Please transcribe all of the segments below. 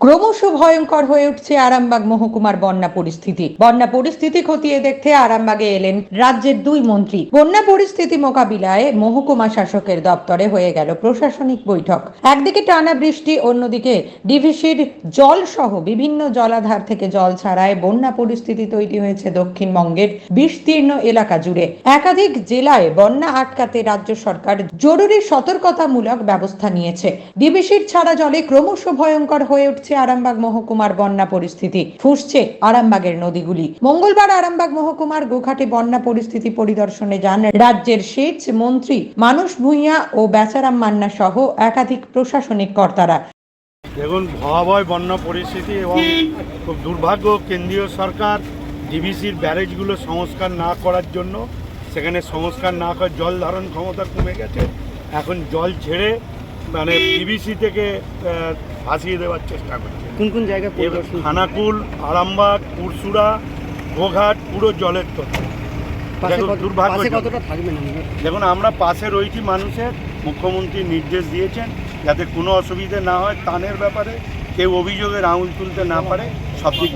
ক্রমশ ভয়ঙ্কর হয়ে উঠছে আরামবাগ মহকুমার বন্যা পরিস্থিতি। বন্যা পরিস্থিতি খতিয়ে দেখতে আরামবাগে এলেন রাজ্যের দুই মন্ত্রী। বন্যা পরিস্থিতি মোকাবিলায় মহকুমা শাসকের দপ্তরে হয়ে গেল প্রশাসনিক বৈঠক। একদিকে টানা বৃষ্টি, অন্যদিকে ডিভিসির জল সহ বিভিন্ন জলাধার থেকে জল ছাড়ায় বন্যা পরিস্থিতি তৈরি হয়েছে দক্ষিণবঙ্গের বিস্তীর্ণ এলাকা জুড়ে। একাধিক জেলায় বন্যা আটকাতে রাজ্য সরকার জরুরি সতর্কতামূলক ব্যবস্থা নিয়েছে। ডিভিসির ছাড়া জলে ক্রমশ ভয়ঙ্কর হয়ে উঠছে আরামবাগ মহকুমার বন্যা পরিস্থিতি। ফুসছে আরামবাগের নদীগুলি। মঙ্গলবার আরামবাগ মহকুমার গোঘাটে বন্যা পরিস্থিতি পরিদর্শনে যান রাজ্যের সেচ মন্ত্রী মানুষ ভূঁইয়া ও বেচারাম মান্না সহ একাধিক প্রশাসনিক কর্তারা। দেখুন, ভয়াবহ বন্যা পরিস্থিতি এবং খুব দুর্ভাগ্য কেন্দ্রীয় সরকার ডিভিসির ব্যারেজগুলো সংস্কার না করার জন্য, সেখানে সংস্কার না করার জল ধারণ ক্ষমতা কমে গেছে। এখন জল ছেড়ে মানে বিবিসি থেকে ভাসিয়ে দেওয়ার চেষ্টা করছে। কোন কোন জায়গায় হানাকুল খানাকুল আরামবাগ পুরসুরা গোঘাট পুরো জলের তথ্য? দেখুন আমরা পাশে রয়েছি মানুষের মুখ্যমন্ত্রী নির্দেশ দিয়েছেন যাতে কোনো অসুবিধে না হয়। তানের ব্যাপারে কেউ অভিযোগের আঙুল তুলতে না পারে।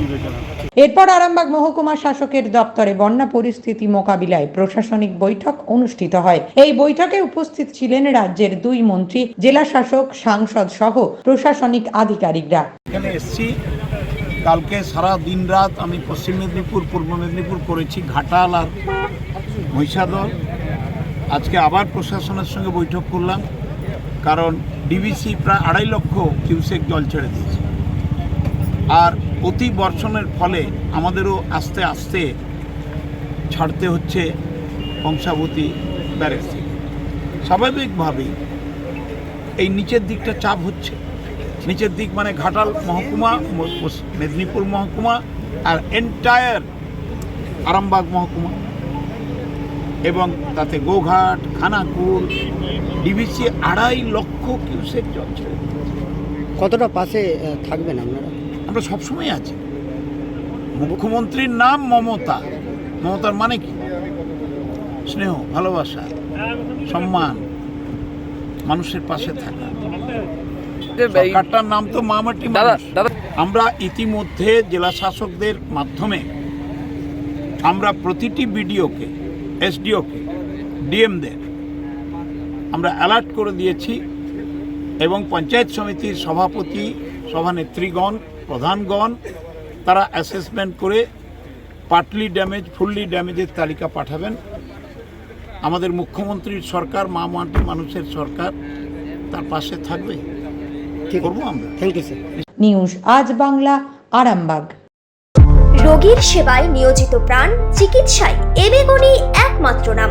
বিবেচনা। এরপর আরামবাগ মহকুমা শাসকের দপ্তরে বন্যা পরিস্থিতি মোকাবিলায় প্রশাসনিক বৈঠক অনুষ্ঠিত হয়। এই বৈঠকে উপস্থিত ছিলেন রাজ্যের দুই মন্ত্রী জেলা শাসক সাংসদ সহ প্রশাসনিক আধিকারিকরা। এখানে এসছি। কালকে সারা দিন রাত আমি পশ্চিম মেদিনীপুর পূর্ব মেদিনীপুর করেছি ঘাটাল আর মহিষাদল। আজকে আবার প্রশাসনের সঙ্গে বৈঠক করলাম কারণ ডিবিসি প্রায় আড়াই লক্ষ কিউসেক জল ছেড়ে দিয়েছে। আর অতি বর্ষণের ফলে আমাদেরও আস্তে আস্তে ছাড়তে হচ্ছে কংসাবতী ব্যারেজ স্বাভাবিকভাবেই এই নিচের দিকটা চাপ হচ্ছে। নিচের দিক মানে ঘাটাল মহকুমা মেদিনীপুর মহকুমা আর এন্টায়ার আরামবাগ মহকুমা। এবং তাতে গোঘাট, খানাকুল ডিবিসি আড়াই লক্ষ কিউসেক জল কতটা পাশে থাকবেন আপনারা? আমরা সবসময় আছি। মুখ্যমন্ত্রীর নাম মমতা। মমতার মানে কি? স্নেহ ভালোবাসা সম্মান মানুষের পাশে থাকা। সরকারটার নাম তো মামাটি আমরা ইতিমধ্যে জেলা শাসকদের মাধ্যমে আমরা প্রতিটি বিডিওকে এসডিওকে ডিএমদের আমরা অ্যালার্ট করে দিয়েছি এবং পঞ্চায়েত সমিতির সভাপতি সভানেত্রীগণ প্রধানগণ তারা অ্যাসেসমেন্ট করে পার্টলি ড্যামেজ ফুললি ড্যামেজের তালিকা পাঠাবেন। আমাদের মুখ্যমন্ত্রীর সরকার মা মাটি মানুষের সরকার তার পাশে থাকবে। করব আমরা। থ্যাংক ইউ স্যার নিউজ আজ বাংলা আরামবাগ। রোগীর সেবায় নিয়োজিত প্রাণ চিকিৎসায় এবেগুনি একমাত্র নাম।